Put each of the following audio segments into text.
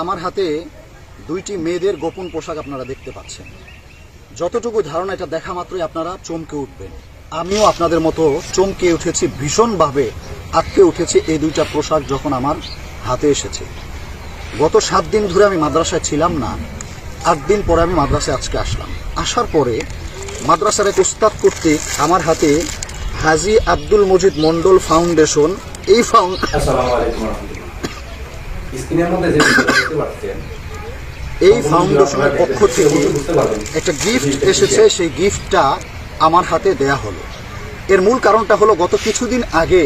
আমার হাতে দুইটি মেয়েদের গোপন পোশাক আপনারা দেখতে পাচ্ছেন। যতটুকু ধারণা এটা দেখা মাত্রই আপনারা চমকে উঠবেন। আমিও আপনাদের মতো চমকে উঠেছি, ভীষণভাবে আটকে উঠেছি এই দুইটা পোশাক যখন আমার হাতে এসেছে। গত সাত দিন ধরে আমি মাদ্রাসায় ছিলাম না, আট দিন পরে আমি মাদ্রাসায় আজকে আসলাম। আসার পরে মাদ্রাসার এক উস্তাদ কর্তৃক আমার হাতে হাজি আব্দুল মজিদ মন্ডল ফাউন্ডেশন, এই ফাউন্ড আসসালামু আলাইকুম রহমতুল্লাহ। স্ক্রিনের মধ্যে যে দেখতে পাচ্ছেন এই ফাউন্ডেশনের পক্ষ থেকে একটা গিফট এসেছে সেই গিফটটা আমার হাতে দেয়া হলো। এর মূল কারণটা হলো গত কিছুদিন আগে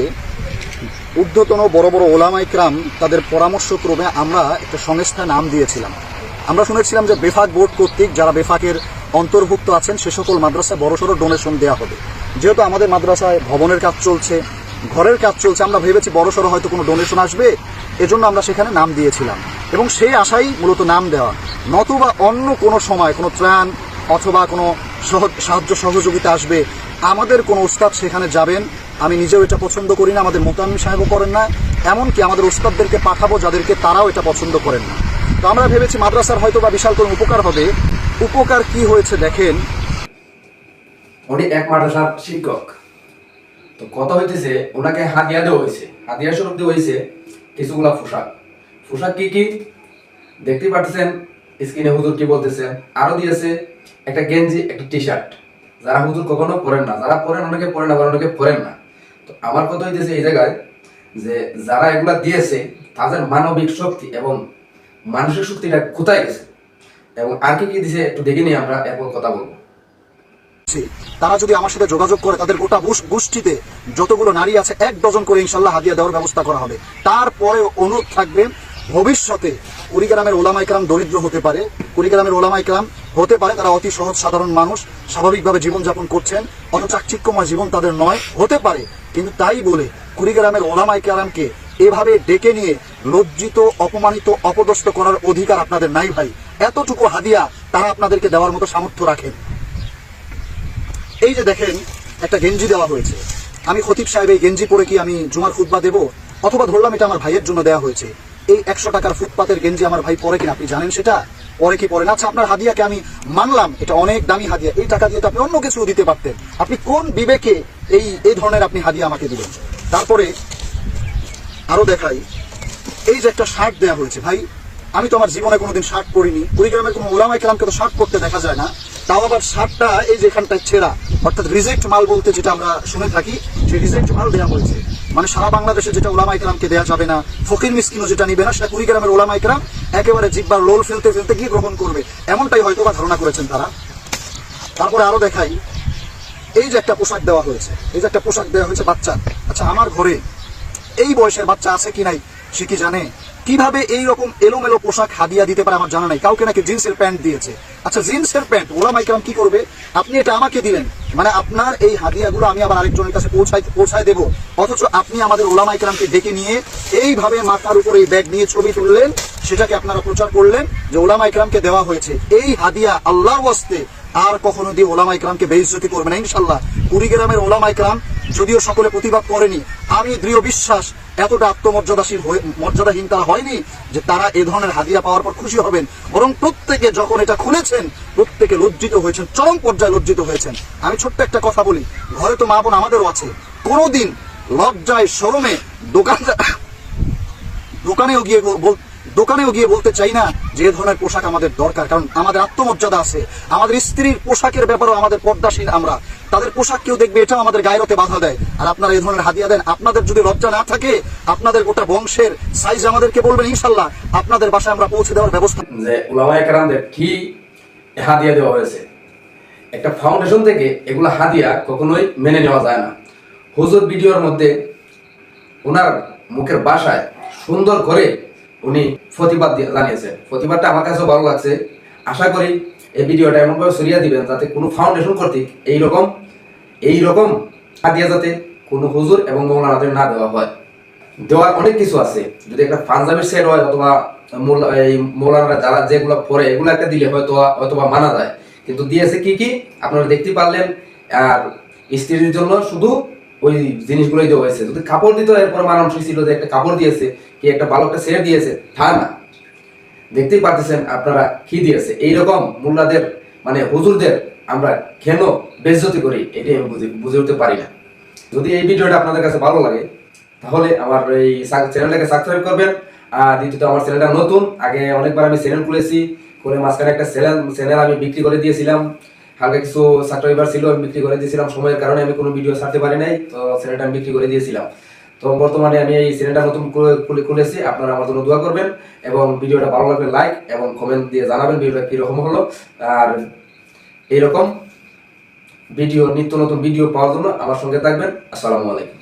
ঊর্ধ্বতন বড় বড় ওলামাইকরাম তাদের পরামর্শক্রমে আমরা একটা সংস্থায় নাম দিয়েছিলাম। আমরা শুনেছিলাম যে বেফাক বোর্ড কর্তৃক যারা বেফাকের অন্তর্ভুক্ত আছেন সে সকল মাদ্রাসায় বড়সড় ডোনেশন দেওয়া হবে। যেহেতু আমাদের মাদ্রাসায় ভবনের কাজ চলছে ঘরের কাজ চলছে আমরা ভেবেছি বড়সড় হয়তো কোনো ডোনেশন আসবে। এজন্য আমরা সেখানে নাম দিয়েছিলাম। এবং সেই আশাই মূলত নাম দেওয়া। নতুবা অন্য কোনো সময় কোনো ত্রাণ অথবা কোনো সাহায্য সহযোগিতা আসবে, আমাদের কোনো উস্তাদ সেখানে যাবেন। আমি নিজেও এটা পছন্দ করি না, আমাদের মোতামিম সাহেবও করেন না। এমনকি আমাদের উস্তাদদেরকে পাঠাবো যাদেরকে তারাও এটা পছন্দ করেন না। তো আমরা ভেবেছি মাদ্রাসার হয়তো বা বিশাল কোনো উপকার হবে। উপকার কি হয়েছে দেখেন। উনি এক মাদ্রাসার শিক্ষক। তো কথা হইতেছে, ওনাকে হাদিয়া দেওয়া হয়েছে। হাদিয়া স্বরূপ দেওয়া হয়েছে। কিছুগুলা পোশাক। পোশাক কি কি? দেখতে পাচ্ছেন স্ক্রিনে হুজুর কি বলতেছেন আরও দিয়েছে একটা গেঞ্জি, একটা টি শার্ট যারা হুজুর কখনো পরেন না, যারা পরেন অনেকে পরেন, আবার অনেকে পরেন না। তো আমার কথা হইতেছে এই জায়গায় যে যারা এগুলা দিয়েছে, তাদের মানবিক শক্তি এবং মানসিক শক্তিটা কোথায় গেছে? এবং আর কি কি দিছে একটু দেখে নিয়ে আমরা, এরপর কথা বলব। তারা যদি আমার সাথে যোগাযোগ করে, তাদের গোটা গোষ্ঠীতে যতগুলো নারী আছে, এক ডজন করে ইনশাল্লাহ হাদিয়া দেওয়ার ব্যবস্থা করা হবে। তারপরে অনুরোধ থাকবে, ভবিষ্যতে কুড়িগ্রামের ওলামাইকরাম দরিদ্র হতে পারে। কুড়িগ্রামের ওলামাইকরাম হতে পারে, তারা অতি সহজ সাধারণ মানুষ, স্বাভাবিকভাবে জীবনযাপন করছেন। অত চাকচিক্যময় জীবন তাদের নয়, হতে পারে। কিন্তু তাই বলে কুড়িগ্রামের ওলামাইকরামকে এভাবে ডেকে নিয়ে লজ্জিত, অপমানিত, অপদস্থ করার অধিকার আপনাদের নাই ভাই। এতটুকু হাদিয়া তারা আপনাদেরকে দেওয়ার মতো সামর্থ্য রাখেন। এই যে দেখেন, একটা গেঞ্জি দেওয়া হয়েছে। আমি খতিব সাহেব এই গেঞ্জি পরে কি আমি জুমার ফুটবা দেব? অথবা ধরলাম এটা আমার ভাইয়ের জন্য দেওয়া হয়েছে। এই একশো টাকার ফুটপাতের গেঞ্জি আমার ভাই পরে কিনা, আপনি জানেন সেটা? পরে কি পরে? না আচ্ছা আপনার হাদিয়াকে আমি মানলাম, এটা অনেক দামি হাদিয়া। এই টাকা দিয়ে তো আপনি অন্য কিছু দিতে পারতেন। আপনি কোন বিবেকে এই এই ধরনের আপনি হাদিয়া আমাকে দিলেন? তারপরে আরও দেখাই। এই যে একটা শার্ট দেওয়া হয়েছে। ভাই, আমি তো আমার জীবনে কোনোদিন শার্ট পরিনি। কুড়িগ্রামের কোনো ওলামাই কালামকে তো শার্ট পরতে দেখা যায় না। তাও আবার শার্টটা এই যে এখানটায় ছেঁড়া। অর্থাৎ রিজেক্ট মাল বলতে যেটা আমরা শুনে থাকি, সেই রিজেক্ট মাল দেওয়া হয়েছে। মানে সারা বাংলাদেশে যেটা ওলামাই কালামকে দেওয়া যাবে না, ফকির মিসকিনও যেটা নিবে না, সেটা কুড়িগ্রামের ওলামাই কালাম একেবারে জিব্বার লোল ফেলতে ফেলতে গিয়ে গ্রহণ করবে। এমনটাই হয়তো বা ধারণা করেছেন তারা। তারপরে আরও দেখাই, এই যে একটা পোশাক দেওয়া হয়েছে, এই যে একটা পোশাক দেওয়া হয়েছে বাচ্চা আচ্ছা আমার ঘরে এই বয়সের বাচ্চা আছে কি নাই, সে কি জানে? কীভাবে এই রকম এলোমেলো পোশাক হাদিয়া দিতে পারে আমার জানা নাই। কাউকে নাকি জিন্সের প্যান্ট দিয়েছে। আচ্ছা জিন্সের প্যান্ট ওলা মাইকাম কি করবে? আপনি এটা আমাকে দিলেন। মানে আপনার এই হাদিয়াগুলো আমি আবার আরেকজনের কাছে পৌঁছাই পৌঁছায় দেবো। অথচ আপনি আমাদের ওলামা ইকরামকে ডেকে নিয়ে এইভাবে মাথার উপরে এই ব্যাগ নিয়ে ছবি তুললেন, সেটাকে আপনারা প্রচার করলেন যে ওলামা ইকরামকে দেওয়া হয়েছে। এই হাদিয়া আল্লাহর ওয়াস্তে আর কখনো দিয়ে ওলামা ইকরামকে বেইজ্জতি করবে না ইনশাল্লাহ কুড়িগ্রামের ওলামা ইকরাম যদিও সকলে প্রতিবাদ করেনি, আমি দৃঢ় বিশ্বাস, এতটা আত্মমর্যাদাশীল মর্যাদাহীন তারা হয়নি যে তারা এ ধরনের হাদিয়া পাওয়ার পর খুশি হবেন। বরং প্রত্যেকে যখন এটা খুলেছেন, প্রত্যেকে লজ্জিত হয়েছেন, চরম পর্যায়ে লজ্জিত হয়েছেন। আমি ছোট্ট একটা কথা বলি, ঘরে তো মা বোন আমাদেরও আছে। কোনোদিন লজ্জায় শরমে দোকান দোকানেও গিয়ে দোকানেও গিয়ে বলতে চাই না যে ধরনের পোশাক আমাদের দরকার, কারণ আমাদের আত্মমর্যাদা আছে। আমাদের স্ত্রীর পোশাকের ব্যাপারেও আমাদের পর্দাসীন আমরা। তাদের পোশাক কেউ দেখবে, এটাও আমাদের গায়রতে বাধা দেয়। আর আপনারা এই ধরনের হাদিয়া দেন। আপনাদের যদি লজ্জা না থাকে, আপনাদের গোটা বংশের সাইজ আমাদেরকে বলবেন ইনশাল্লাহ আপনাদের বাসায় আমরা পৌঁছে দেওয়ার ব্যবস্থা যে কি হাদিয়া দেওয়া হয়েছে? একটা ফাউন্ডেশন থেকে এগুলো হাদিয়া কখনোই মেনে নেওয়া যায় না। হুজুর ভিডিওর মধ্যে ওনার মুখের ভাষায় সুন্দর করে উনি প্রতিবাদ জানিয়েছেন। প্রতিবাদটা আমার কাছেও ভালো লাগছে। আশা করি এই ভিডিওটা এমনভাবে সরিয়ে দিবেন যাতে কোনো ফাউন্ডেশন কর্তৃক এইরকম এইরকম হাদিয়া যাতে কোনো হুজুর এবং মৌলানাদের না দেওয়া হয়। দেওয়ার অনেক কিছু আছে। যদি একটা পাঞ্জাবির সেট হয় অথবা এই মৌলানারা যারা যেগুলো পরে এগুলো একটা দিলে হয়তো হয়তোবা মানা যায়। কিন্তু দিয়েছে কি কি? আপনারা দেখতে পারলেন, আর স্ত্রীর জন্য শুধু ওই জিনিসগুলোই দেওয়া হয়েছে। যদি কাপড় দিত, এরপর মানুষ ছিল যে একটা কাপড় দিয়েছে, কি একটা ভালো একটা সেট দিয়েছে, তা না। দেখতেই পারতেছেন আপনারা কি দিয়েছে। এইরকম মোল্লাদের মানে হুজুরদের আমরা কেন বেজ্জতি করি এটাই আমি বুঝে উঠতে পারি না। যদি এই ভিডিওটা আপনাদের কাছে ভালো লাগে, তাহলে আমার এই চ্যানেলটাকে সাবস্ক্রাইব করবেন। আর দ্বিতীয়ত, আমার চ্যানেলটা নতুন, আগে অনেকবার আমি চ্যানেল খুলেছি করে মাঝখানে একটা চ্যানেল চ্যানেল আমি বিক্রি করে দিয়েছিলাম। হালকা কিছু সাবস্ক্রাইবার ছিল, আমি বিক্রি করে দিয়েছিলাম। সময়ের কারণে আমি কোনো ভিডিও ছাড়তে পারি নাই, তো চ্যানেলটা আমি বিক্রি করে দিয়েছিলাম। তো বর্তমানে আমি এই চ্যানেলটা নতুন খুলেছি, আপনারা আমার জন্য দোয়া করবেন এবং ভিডিওটা ভালো লাগবে লাইক এবং কমেন্ট দিয়ে জানাবেন ভিডিওটা কীরকম হলো। আর এইরকম ভিডিও, নিত্য নতুন ভিডিও পাওয়ার জন্য আমার সঙ্গে থাকবেন। আসসালামু আলাইকুম।